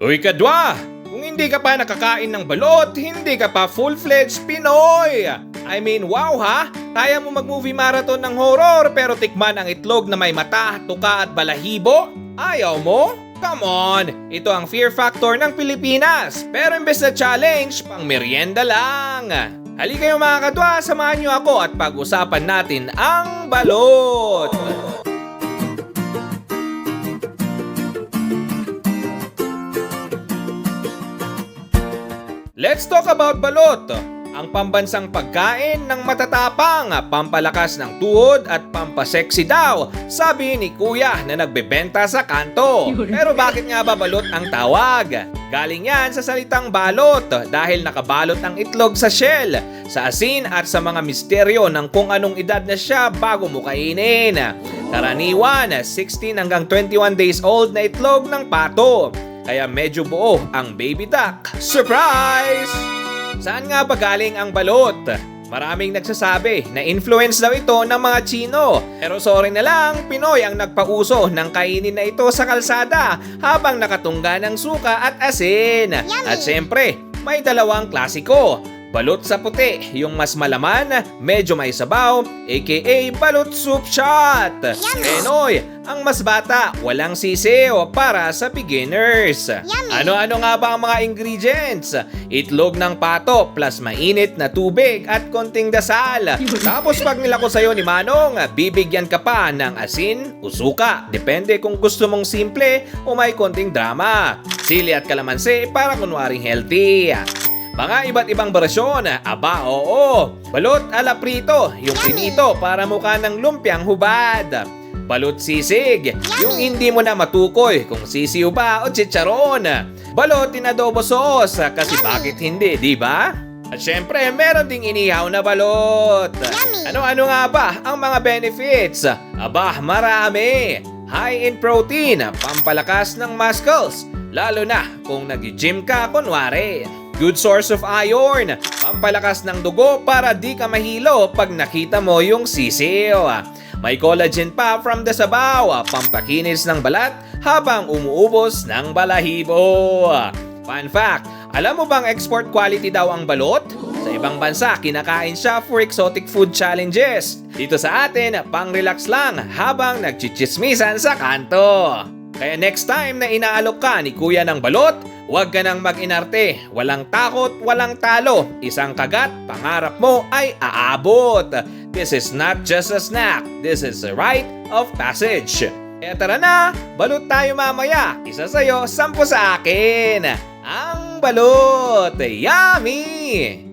Uy kadwa! Kung hindi ka pa nakakain ng balot, hindi ka pa full-fledged Pinoy! I mean, wow ha! Kaya mo mag-movie marathon ng horror pero tikman ang itlog na may mata, tuka at balahibo? Ayaw mo? Come on! Ito ang fear factor ng Pilipinas. Pero imbes na challenge, pang merienda lang. Halika kayo mga kadwa, samahan niyo ako at pag-usapan natin ang balot. Let's talk about balot. Ang pambansang pagkain ng matatapang, pampalakas ng tuhod at pampaseksi daw, sabi ni kuya na nagbebenta sa kanto. Pero bakit nga ba balot ang tawag? Galing yan sa salitang balot dahil nakabalot ang itlog sa shell, sa asin at sa mga misteryo ng kung anong edad na siya bago mo kainin. Karaniwan, 16 hanggang 21 days old na itlog ng pato. Kaya medyo buo ang baby duck. Surprise! Saan nga ba galing ang balot? Maraming nagsasabi na influence daw ito ng mga Chino. Pero sorry na lang, Pinoy ang nagpauso ng kainin na ito sa kalsada habang nakatungga ng suka at asin. At syempre, may dalawang klasiko. Balot sa puti, yung mas malaman, medyo may sabaw, aka balot soup shot. Penoy, ang mas bata, walang sisiw para sa beginners. Ano-ano nga ba ang mga ingredients? Itlog ng pato plus mainit na tubig at konting dasal. Tapos pag nilako sa'yo ni Manong, bibigyan ka pa ng asin o suka. Depende kung gusto mong simple o may konting drama. Sili at kalamansi para kunwaring healthy. Mga iba't ibang bersyon, aba oo. Balot ala prito, yung pinito para mukha ng lumpiang hubad. Balot sisig, yung hindi mo na matukoy kung sisiw ba o chicharon. Balot in adobo sauce, kasi bakit hindi, di ba? At syempre, meron ding inihaw na balot. Ano-ano nga ba ang mga benefits? Aba, marami. High in protein, pampalakas ng muscles, lalo na kung nag-gym ka kunwari. Good source of iron, pampalakas ng dugo para di ka mahilo pag nakita mo yung sisiw. May collagen pa from the sabaw, pampakinis ng balat habang umuubos ng balahibo. Fun fact, alam mo bang export quality daw ang balot? Sa ibang bansa, kinakain siya for exotic food challenges. Dito sa atin, pang-relax lang habang nagchichismisan sa kanto. Kaya next time na inaalok ka ni kuya ng balot, huwag ka nang mag-inarte. Walang takot, walang talo. Isang kagat, pangarap mo ay aabot. This is not just a snack. This is a rite of passage. Kaya tara na, balot tayo mamaya. Isa sa'yo, sampu sa akin. Ang balot! Yummy!